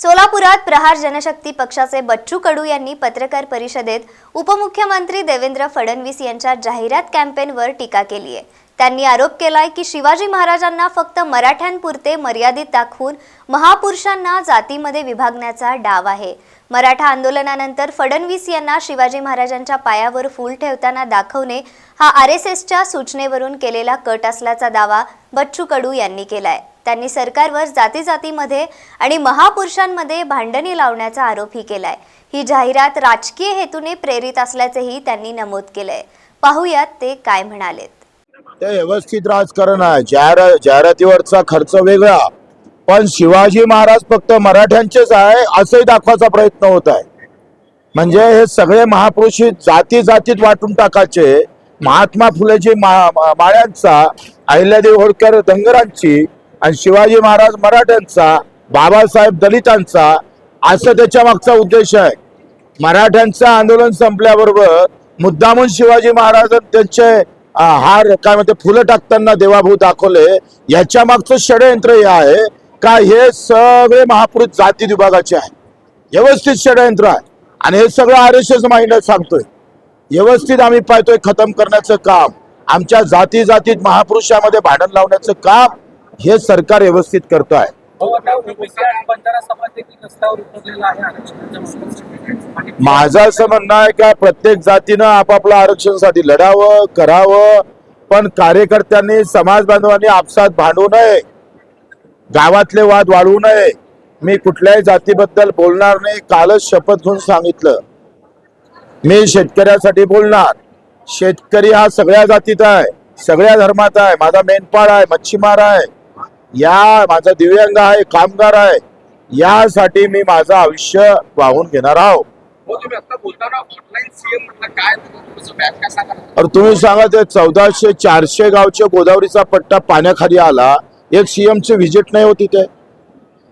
सोलापुरात प्रहार जनशक्ती पक्षाचे बच्चू कडू यांनी पत्रकार परिषदेत उपमुख्यमंत्री देवेंद्र फडणवीस यांच्या जाहिरात कॅम्पेनवर टीका केली आहे. त्यांनी आरोप केलाय की शिवाजी महाराजांना फक्त मराठ्यांपुरते मर्यादित दाखवून महापुरुषांना जातीमध्ये विभागण्याचा डाव आहे. मराठा आंदोलनानंतर फडणवीस यांना शिवाजी महाराजांच्या पायावर फूल ठेवताना दाखवणे हा आर एस एसच्या सूचनेवरून केलेला कट असल्याचा दावा बच्चू कडू यांनी केलाय. त्यांनी सरकारवर जाती जातीमध्ये आणि महापुरुषांमध्ये भांडणी लावण्याचा आरोपही केलाय. ही जाहिरात राजकीय हेतूने प्रेरित असल्याचेही त्यांनी नमूद केलंय. पाहूयात ते काय म्हणालेत. ते व्यवस्थित राजकारण आहे. जाहिरात जाहिरातीवरचा खर्च वेगळा. पण शिवाजी महाराज फक्त मराठ्यांचेच आहे असंही दाखवायचा प्रयत्न होत आहे. म्हणजे हे सगळे महापुरुष जाती जातीत वाटून टाकायचे. महात्मा फुलेजी मा- माळ्यांचा अहिल्यादेवी होळकर धनगरांची आणि शिवाजी महाराज मराठ्यांचा बाबासाहेब दलितांचा असं त्याच्या मागचा उद्देश आहे. मराठ्यांचं आंदोलन संपल्याबरोबर मुद्दामून शिवाजी महाराज त्यांचे हार काय म्हणते फुलं टाकताना देवाभू दाखवले याच्या मागचं षडयंत्र हे आहे का हे सगळे महापुरुष जाती विभागाचे आहे व्यवस्थित षडयंत्र आहे. आणि हे सगळं आर एस एस माइंड सांगतोय. व्यवस्थित आम्ही पाहतोय खतम करण्याचं काम. आमच्या जाती जातीत महापुरुषामध्ये भांडण लावण्याचं काम हे सरकार व्यवस्थित करतो आहे. हो आहे माझं असं म्हणणं आहे का प्रत्येक जातीनं आपापल्या आरक्षणासाठी लढावं करावं पण कार्यकर्त्यांनी समाज बांधवांनी आपसात भांडू नये. गावातले वाद वाढवू नये. मी कुठल्याही जातीबद्दल बोलणार नाही. कालच शपथ घेऊन सांगितलं. मी शेतकऱ्यासाठी बोलणार. शेतकरी हा सगळ्या जातीत आहे सगळ्या धर्मात आहे. माझा मेंढपाळ आहे मच्छीमार आहे. या माझा दिव्यांग आहे कामगार आहे यासाठी मी माझं आयुष्य वाहून घेणार आहोत. हो तुम्ही सांगा ते चौदाशे चारशे गावचे गोदावरीचा पट्टा पाण्याखाली आला एक सीएम ची व्हिजिट नाही होती ते.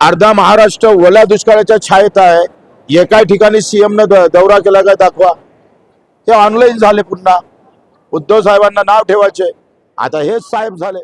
अर्धा महाराष्ट्र ओल्या दुष्काळाच्या छायेत आहे एका ठिकाणी सीएम न दौरा केला काय दाखवा. हे ऑनलाईन झाले पुन्हा. उद्धव साहेबांना नाव ठेवायचे. आता हेच साहेब झाले.